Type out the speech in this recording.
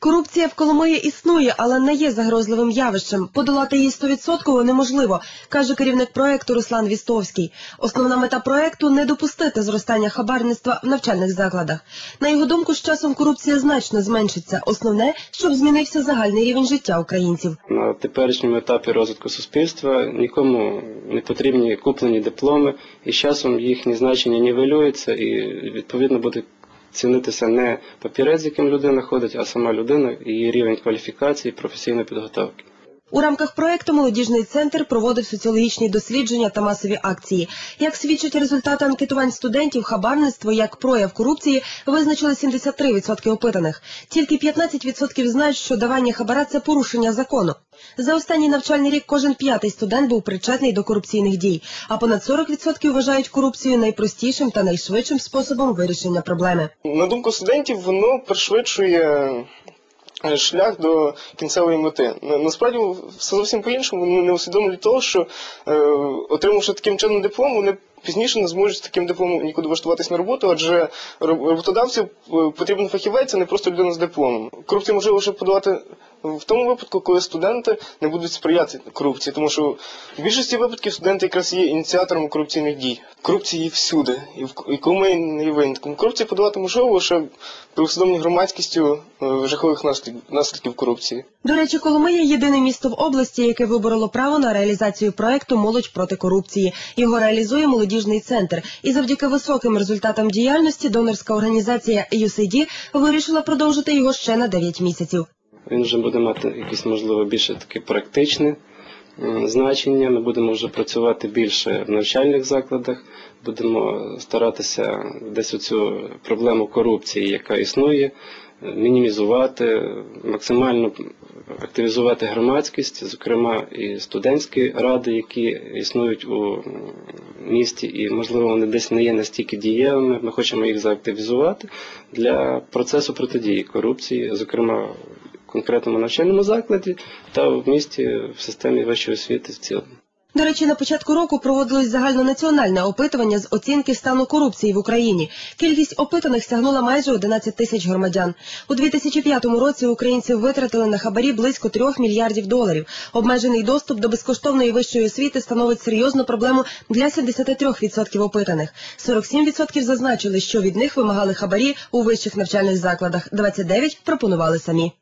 Корупція в Коломиї існує, але не є загрозливим явищем. Подолати її стовідсотково неможливо, каже керівник проекту Руслан Вістовський. Основна мета проекту не допустити зростання хабарництва в навчальних закладах. На його думку, з часом корупція значно зменшиться. Основне, щоб змінився загальний рівень життя українців. На теперішньому етапі розвитку суспільства нікому не потрібні куплені дипломи, і з часом їхнє значення нівелюється, і відповідно буде цінитися не папірець, з яким людина ходить, а сама людина, її рівень кваліфікації, професійної підготовки. У рамках проекту молодіжний центр проводив соціологічні дослідження та масові акції. Як свідчать результати анкетувань студентів, хабарництво як прояв корупції визначили 73% опитаних. Тільки 15% знають, що давання хабара це порушення закону. За останній навчальний рік кожен п'ятий студент був причетний до корупційних дій, а понад 40% вважають корупцію найпростішим та найшвидшим способом вирішення проблеми. На думку студентів, воно пришвидшує шлях до кінцевої мети. На- Насправді все зовсім по-іншому. Вони не усвідомлюють того, що е, отримавши таким чином диплом, вони пізніше не зможуть з таким дипломом нікуди влаштуватись на роботу, адже роб- роботодавцю е, потрібен фахівець, а не просто людина з дипломом. Корупцію можливо лише подолати в тому випадку, коли студенти не будуть сприяти корупції, тому що в більшості випадків студенти якраз є ініціатором корупційних дій. Корупція є всюди, і в і коли не є винятком. Корупцію подолати можливо лише при усвідомленні громадськістю е, жахливих наслідків, наслідків корупції. До речі, Коломия – єдине місто в області, яке вибороло право на реалізацію проекту «Молодь проти корупції». Його реалізує молодіжний центр. І завдяки високим результатам діяльності донорська організація USAID вирішила продовжити його ще на 9 місяців. Він вже буде мати якісь, можливо, більше таке практичне значення. Ми будемо вже працювати більше в навчальних закладах, будемо старатися десь оцю проблему корупції, яка існує, е, мінімізувати, максимально активізувати громадськість, зокрема і студентські ради, які існують у місті, і можливо вони десь не є настільки дієвими. Ми хочемо їх заактивізувати для процесу протидії корупції, зокрема конкретному навчальному закладі та в місті в системі вищої освіти в цілому. До речі, на початку року проводилось загальнонаціональне опитування з оцінки стану корупції в Україні. Кількість опитаних сягнула майже 11 тисяч громадян. У 2005 році українці витратили на хабарі близько 3 мільярдів доларів. Обмежений доступ до безкоштовної вищої освіти становить серйозну проблему для 73% опитаних. 47% зазначили, що від них вимагали хабарі у вищих навчальних закладах. 29% пропонували самі.